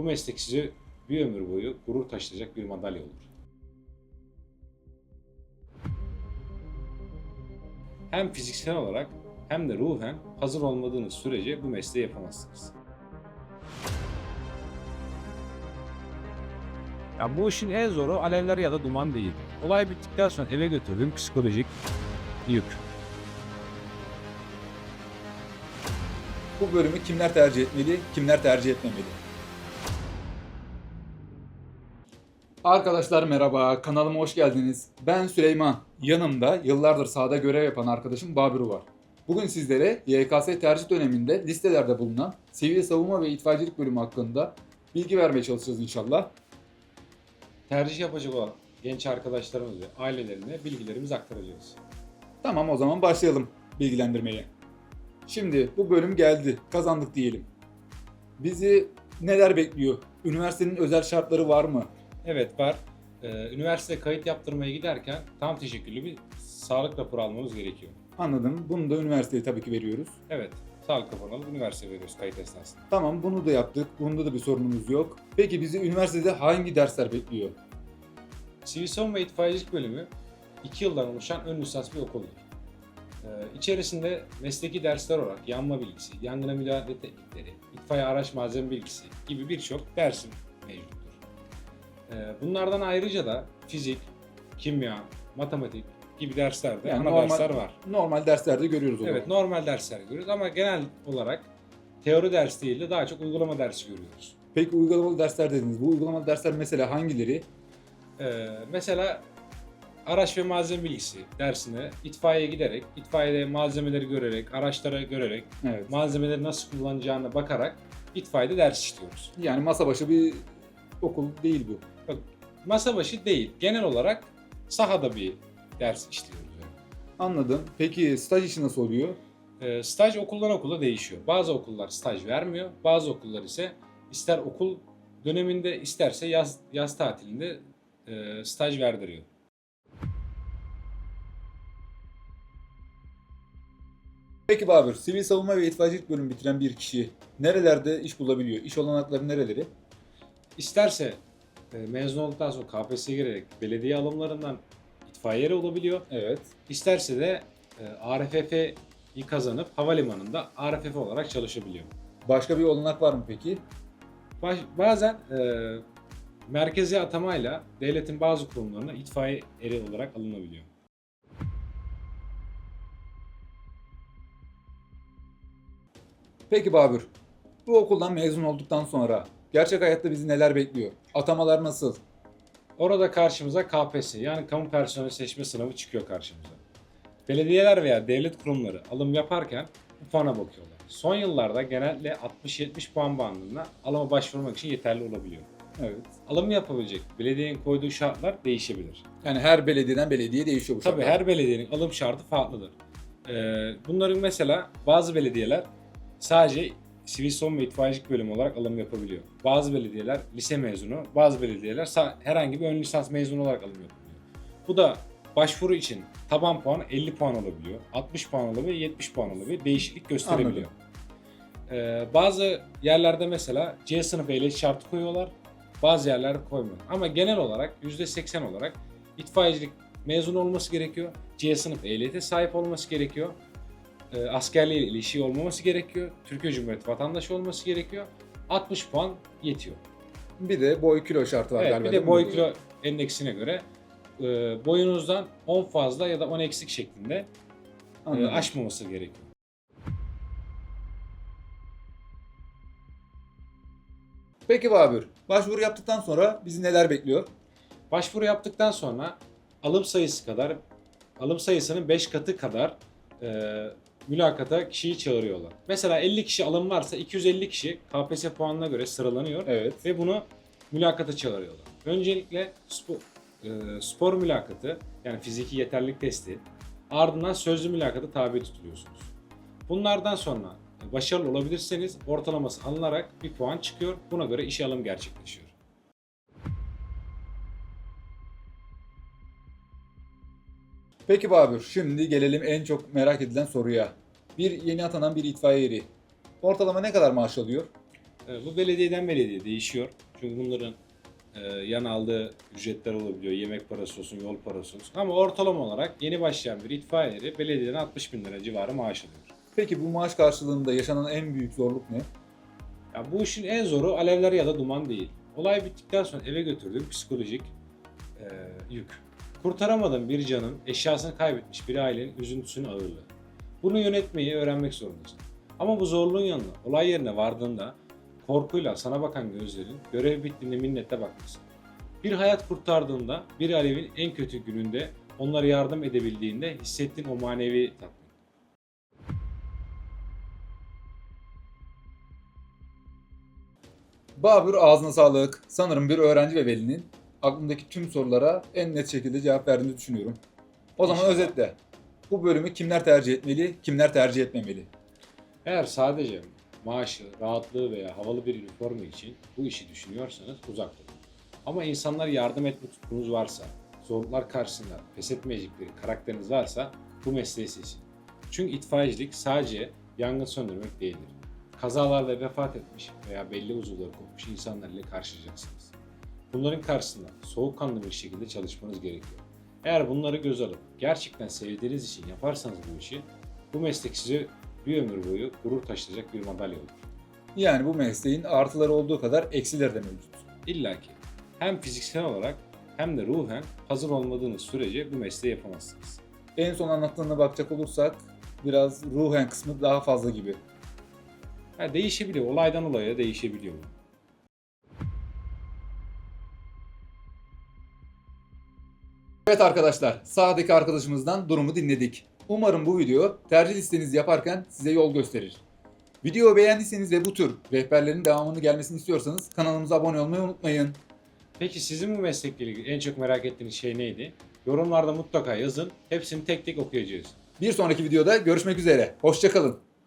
Bu meslek size bir ömür boyu gurur taşıyacak bir madalya olur. Hem fiziksel olarak hem de ruhen hazır olmadığınız sürece bu mesleği yapamazsınız. Ya bu işin en zoru alevler ya da duman değil. Olay bittikten sonra eve götürdüğüm psikolojik yük. Bu bölümü kimler tercih etmeli, kimler tercih etmemeli? Arkadaşlar merhaba, kanalıma hoş geldiniz. Ben Süleyman. Yanımda yıllardır sahada görev yapan arkadaşım Babür var. Bugün sizlere YKS tercih döneminde listelerde bulunan sivil savunma ve itfaiyecilik bölümü hakkında bilgi vermeye çalışacağız inşallah. Tercih yapacak olan genç arkadaşlarımız ve ailelerine bilgilerimizi aktaracağız. Tamam o zaman başlayalım bilgilendirmeye. Şimdi bu bölüm geldi, kazandık diyelim. Bizi neler bekliyor? Üniversitenin özel şartları var mı? Evet var. Ee, üniversite kayıt yaptırmaya giderken tam teşekküllü bir sağlık raporu almamız gerekiyor. Anladım. Bunu da üniversiteye tabii ki veriyoruz. Evet, sağlık raporunu alıp üniversiteye veriyoruz kayıt esnasında. Tamam bunu da yaptık. Bunda da bir sorunumuz yok. Peki bizi üniversitede hangi dersler bekliyor? Sivil Savunma İtfaiyecilik Bölümü 2 yıldan oluşan ön lisans bir okuldur. Ee, içerisinde mesleki dersler olarak yanma bilgisi, yangına müdahale teknikleri, itfaiye araç malzeme bilgisi gibi birçok. Ee, bunlardan ayrıca da fizik, kimya, matematik gibi derslerde Yani ana normal- dersler var. Normal derslerde görüyoruz o Evet, zaman. normal dersler görüyoruz ama genel olarak teori ders değil de daha çok uygulama dersi görüyoruz. Peki uygulamalı dersler dediniz. Bu uygulamalı dersler mesela hangileri? Ee, mesela araç ve malzeme bilgisi dersine itfaiyeye giderek, itfaiyede malzemeleri görerek, araçları görerek, Evet. malzemeleri nasıl kullanacağına bakarak itfaiyede ders işliyoruz. Yani masa başı bir okul değil bu. Masa başı değil, genel olarak sahada bir ders işliyoruz. yani. Anladım. Peki staj işi nasıl oluyor? Ee, staj okuldan okula değişiyor. Bazı okullar staj vermiyor, bazı okullar ise ister okul döneminde isterse yaz yaz tatilinde e, staj verdiriyor. Peki Babür, sivil savunma ve itfaiyecilik bölümü bitiren bir kişi nerelerde iş bulabiliyor? İş olanakları nereleri? İsterse e, mezun olduktan sonra KPSS'ye girerek belediye alımlarından itfaiyeri olabiliyor. Evet. İsterse de e, ARFF'yi kazanıp havalimanında ARFF olarak çalışabiliyor. Başka bir olanak var mı peki? Baş- bazen e, merkezi atamayla devletin bazı kurumlarına itfaiye eri olarak alınabiliyor. Peki Babür, bu okuldan mezun olduktan sonra gerçek hayatta bizi neler bekliyor? Atamalar nasıl? Orada karşımıza KPSS yani kamu personeli seçme sınavı çıkıyor karşımıza. Belediyeler veya devlet kurumları alım yaparken bu puana bakıyorlar. Son yıllarda genellikle 60-70 puan bandında alıma başvurmak için yeterli olabiliyor. Evet. Alım yapabilecek belediyenin koyduğu şartlar değişebilir. Yani her belediyeden belediye değişiyor bu Tabii şartlar. her belediyenin alım şartı farklıdır. Ee, bunların mesela bazı belediyeler sadece sivil savunma ve itfaiyecilik bölümü olarak alım yapabiliyor. Bazı belediyeler lise mezunu, bazı belediyeler herhangi bir ön lisans mezunu olarak alım yapabiliyor. Bu da başvuru için taban puan 50 puan olabiliyor, 60 puan olabiliyor, 70 puan olabiliyor. Değişiklik gösterebiliyor. Ee, bazı yerlerde mesela C sınıfı ehliyet şartı koyuyorlar. Bazı yerlerde koymuyor. Ama genel olarak %80 olarak itfaiyecilik mezun olması gerekiyor. C sınıf ehliyete sahip olması gerekiyor. E, askerliğe ilişiği olmaması gerekiyor. Türkiye Cumhuriyeti vatandaşı olması gerekiyor. 60 puan yetiyor. Bir de boy kilo şartı var Evet, galiba. bir de boy kilo endeksine göre e, boyunuzdan 10 fazla ya da 10 eksik şeklinde e, aşmaması gerekiyor. Peki Babür, başvuru yaptıktan sonra bizi neler bekliyor? Başvuru yaptıktan sonra alım sayısı kadar, alım sayısının 5 katı kadar e, mülakata kişiyi çağırıyorlar. Mesela 50 kişi alım varsa 250 kişi KPSS puanına göre sıralanıyor Evet. ve bunu mülakata çağırıyorlar. Öncelikle spor, e, spor mülakatı yani fiziki yeterlilik testi ardından sözlü mülakata tabi tutuluyorsunuz. Bunlardan sonra başarılı olabilirseniz ortalaması alınarak bir puan çıkıyor. Buna göre işe alım gerçekleşiyor. Peki Babür, şimdi gelelim en çok merak edilen soruya. Bir yeni atanan bir itfaiye eri. Ortalama ne kadar maaş alıyor? E, Bu belediyeden belediye değişiyor. Çünkü bunların e, yan aldığı ücretler olabiliyor. Yemek parası olsun, yol parası olsun. Ama ortalama olarak yeni başlayan bir itfaiyeri belediyeden 60 bin lira civarı maaş alıyor. Peki bu maaş karşılığında yaşanan en büyük zorluk ne? Ya bu işin en zoru alevler ya da duman değil. Olay bittikten sonra eve götürdüğüm psikolojik e, yük. Kurtaramadığım bir canın eşyasını kaybetmiş bir ailenin üzüntüsünün ağırlığı. Bunu yönetmeyi öğrenmek zorundasın. Ama bu zorluğun yanında olay yerine vardığında korkuyla sana bakan gözlerin görev bittiğinde minnetle bakmasın. Bir hayat kurtardığında bir alevin en kötü gününde onlara yardım edebildiğinde hissettiğin o manevi tatmin. Babür ağzına sağlık. Sanırım bir öğrenci ve velinin aklımdaki tüm sorulara en net şekilde cevap verdiğini düşünüyorum. O zaman İnşallah. özetle. Bu bölümü kimler tercih etmeli, kimler tercih etmemeli? Eğer sadece maaşı, rahatlığı veya havalı bir üniforma için bu işi düşünüyorsanız uzak durun. Ama insanlara yardım etme tutkunuz varsa, zorluklar karşısında pes etmeyecekleri karakteriniz varsa bu mesleği seçin. Çünkü itfaiyecilik sadece yangın söndürmek değildir. Kazalarla vefat etmiş veya belli uzuvları kopmuş insanlar ile karşılaşacaksınız. Bunların karşısında soğukkanlı bir şekilde çalışmanız gerekiyor. Eğer bunları göz alıp gerçekten sevdiğiniz için yaparsanız bu işi, bu meslek size bir ömür boyu gurur taşıyacak bir madalya olur. Yani bu mesleğin artıları olduğu kadar eksileri de mevcut. İlla ki hem fiziksel olarak hem de ruhen hazır olmadığınız sürece bu mesleği yapamazsınız. En son anlattığına bakacak olursak biraz ruhen kısmı daha fazla gibi. Ha, değişebiliyor, olaydan olaya değişebiliyor Evet arkadaşlar, sağdaki arkadaşımızdan durumu dinledik. Umarım bu video tercih listenizi yaparken size yol gösterir. Videoyu beğendiyseniz ve bu tür rehberlerin devamını gelmesini istiyorsanız kanalımıza abone olmayı unutmayın. Peki sizin bu meslekle ilgili en çok merak ettiğiniz şey neydi? Yorumlarda mutlaka yazın. Hepsini tek tek okuyacağız. Bir sonraki videoda görüşmek üzere. Hoşçakalın.